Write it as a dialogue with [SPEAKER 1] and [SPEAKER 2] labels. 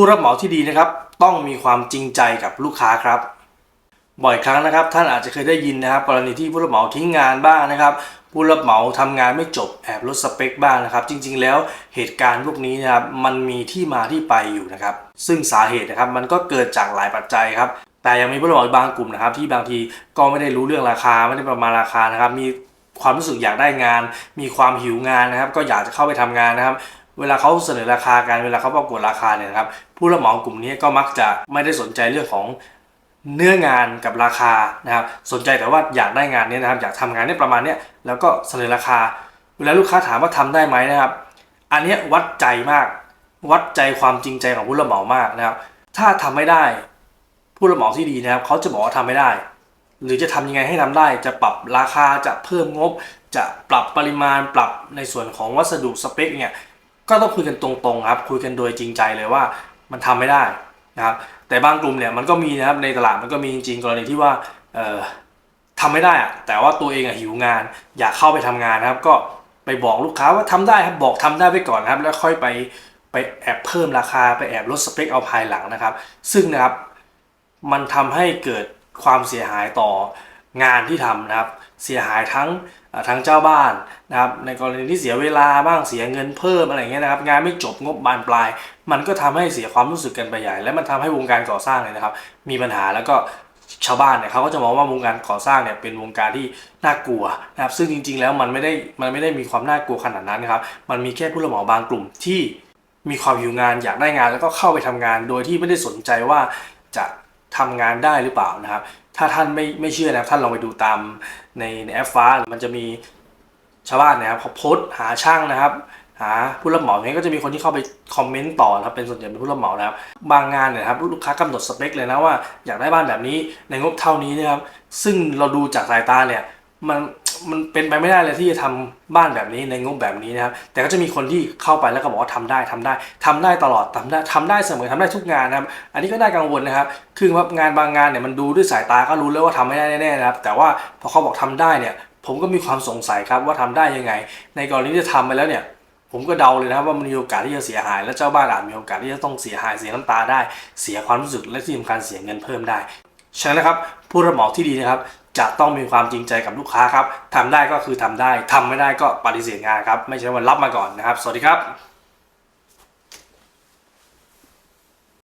[SPEAKER 1] ผู้รับเหมาที่ดีนะครับ ต้องมีความจริงใจกับลูกค้าครับ บ่อยครั้งนะครับ ท่านอาจจะเคยได้ยินนะครับกรณีที่ผู้รับเหมาทิ้งงานบ้างนะครับ ผู้รับเหมาทำงานไม่จบแอบลดสเปคบ้างนะครับ จริง ๆ แล้วเหตุการณ์พวกนี้นะครับมันมีที่มาที่ไปอยู่นะครับ ซึ่งสาเหตุนะครับมันก็เกิดจากหลายปัจจัยครับ แต่ยังมีผู้รับเหมาบางกลุ่มนะครับ ที่บางทีก็ไม่ได้รู้เรื่องราคาไม่ได้ประมาณราคานะครับ มีความรู้สึกอยากได้งาน มีความหิวงานนะครับ ก็อยากจะเข้าไปทำงานนะครับ เวลาเขาเสนอราคากันเวลาเขาประกวดราคาเนี่ยนะครับผู้รับเหมากลุ่มนี้ก็มักจะไม่ได้สนใจเรื่องของเนื้องานกับราคานะครับสนใจแต่ว่าอยากได้งานเนี้นะครับอยากทำงานเนี้ประมาณเนี้ยแล้วก็เสนอราคา เวลาลูกค้าถามว่าทำได้ไหมนะครับ อันนี้วัดใจมาก วัดใจความจริงใจของผู้รับเหมามากนะครับ ถ้าทำไม่ได้ผู้รับเหมาที่ดีนะครับเขาจะบอกว่าทำไม่ได้ หรือจะทำยังไงให้ทำได้ จะปรับราคาจะเพิ่มงบ จะปรับปริมาณปรับในส่วนของวัสดุสเปคเนี่ย ก็ต้องคุยกันตรงๆครับคุยกันโดยจริงใจเลยว่ามันทำไม่ได้นะครับแต่บางกลุ่มเนี่ยมันก็มีนะครับในตลาดมันก็มีจริงๆกรณีที่ว่าเอ่อทำไม่ได้อะแต่ว่าตัวเองอะหิวงาน อยากเข้าไปทำงานนะครับ ก็ไปบอกลูกค้าว่าทำได้ครับบอกทำได้ไปก่อนนะครับ แล้วค่อยไปไปแอบเพิ่มราคาไปแอบลดสเปคเอาภายหลังนะครับ ซึ่งนะครับมันทำให้เกิดความเสียหายต่อ งานที่ทำนะครับ เสียหายทั้งทั้งเจ้าบ้านนะครับ ในกรณีที่เสียเวลาบ้างเสียเงินเพิ่มอะไรเงี้ยนะครับ งานไม่จบงบบานปลาย มันก็ทำให้เสียความรู้สึกกันไปใหญ่ และมันทำให้วงการก่อสร้างเนี่ยนะครับ มีปัญหาแล้วก็ชาวบ้านเนี่ยเขาก็จะมองว่าวงการก่อสร้างเนี่ยเป็นวงการที่น่ากลัวนะครับ ซึ่งจริง ๆ แล้วมันไม่ได้มันไม่ได้มีความน่ากลัวขนาดนั้นนะครับ มันมีแค่ผู้รับเหมาบางกลุ่มที่มีความหิวงานอยากได้งานแล้วก็เข้าไปทำงาน โดยที่ไม่ได้สนใจว่าจะ ทำงานได้หรือเปล่านะครับ ถ้าท่านไม่ไม่เชื่อนะครับท่านลองไปดูตามในในแอปฟ้า มันจะมีชาวบ้านนะครับเขาโพสหาช่างนะครับ หาผู้รับเหมาเนี้ยก็จะมีคนที่เข้าไปคอมเมนต์ต่อนะครับเป็นส่วนใหญ่เป็นผู้รับเหมานะครับ บางงานเนี่ยครับลูกค้ากำหนดสเปคเลยนะว่าอยากได้บ้านแบบนี้ในงบเท่านี้นะครับซึ่งเราดูจากสายตาเนี่ยมัน มันเป็นไปไม่ได้เลยที่จะทำบ้านแบบนี้ในงบแบบนี้นะครับ แต่ก็จะมีคนที่เข้าไปแล้วก็บอกว่าทำได้ทำได้ทำได้ตลอดทำได้ทำได้เสมอทำได้ทุกงานนะครับ อันนี้ก็น่ากังวลนะครับ คือว่างานบางงานเนี่ยมันดูด้วยสายตาก็รู้แล้วว่าทำไม่ได้แน่ๆนะครับ แต่ว่าพอเขาบอกทำได้เนี่ย ผมก็มีความสงสัยครับว่าทำได้ยังไง ในกรณีที่ทำไปแล้วเนี่ยผมก็เดาเลยนะครับว่ามันมีโอกาสที่จะเสียหาย และเจ้าบ้านอาจมีโอกาสที่จะต้องเสียหายเสียน้ำตาได้ เสียความรู้สึกและที่สำคัญเสียเงินเพิ่มได้ฉะนั้นนะครับ ผู้รับเหมาที่ดีนะครับ จะต้องมีความจริงใจกับลูกค้าครับทำได้ก็คือทำได้ทำไม่ได้ก็ปฏิเสธงานครับ ไม่ใช่ว่ารับมาก่อนนะครับ สวัสดีครับ